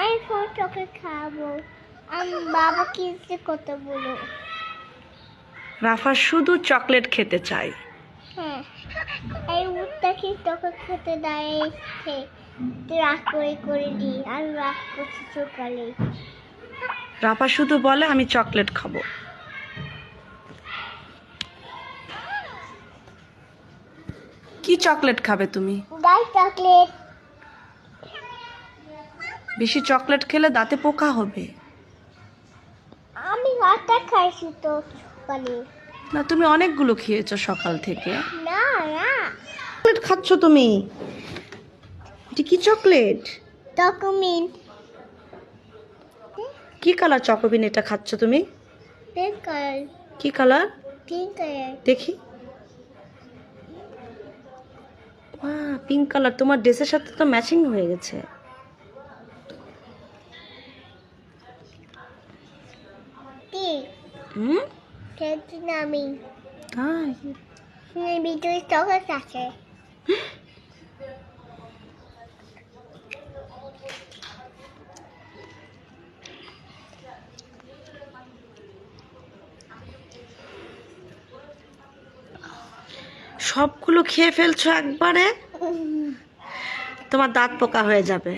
আমি phone chocolate খাব। আমি বাবা কিনতে কত বলো। রাফা শুধু চকলেট খেতে চায়। হ্যাঁ এই উঠটা কি চকলেট খেতে দাঁড়িয়েছে রাগ করে করে দিই আর রাগ করছি সকালে। রাফা শুধু বলে আমি চকলেট খাব। কি চকলেট খাবে তুমি? দাই চকলেট। বেশি চকলেট খেলে দাঁতে পোকা হবে। আমি আটা খাইছি তো সকালে না তুমি অনেকগুলো খেয়েছো সকাল থেকে। না না। চকলেট খাচ্ছ তুমি? এটি কি চকলেট? ডকুমেন্ট কি কালার চকোবিন এটা খাচ্ছ তুমি? Pink colour. কি কালার? Pink colour. দেখি। Pink colour. তোমার ড্রেসের সাথে তো ম্যাচিং হয়ে গেছে কি হুম খেলছি না আমি তাই ভিতরে চকলেট আছে সবগুলো খেয়ে ফেলছো একবারে? তোমার দাঁত পোকা হয়ে যাবে।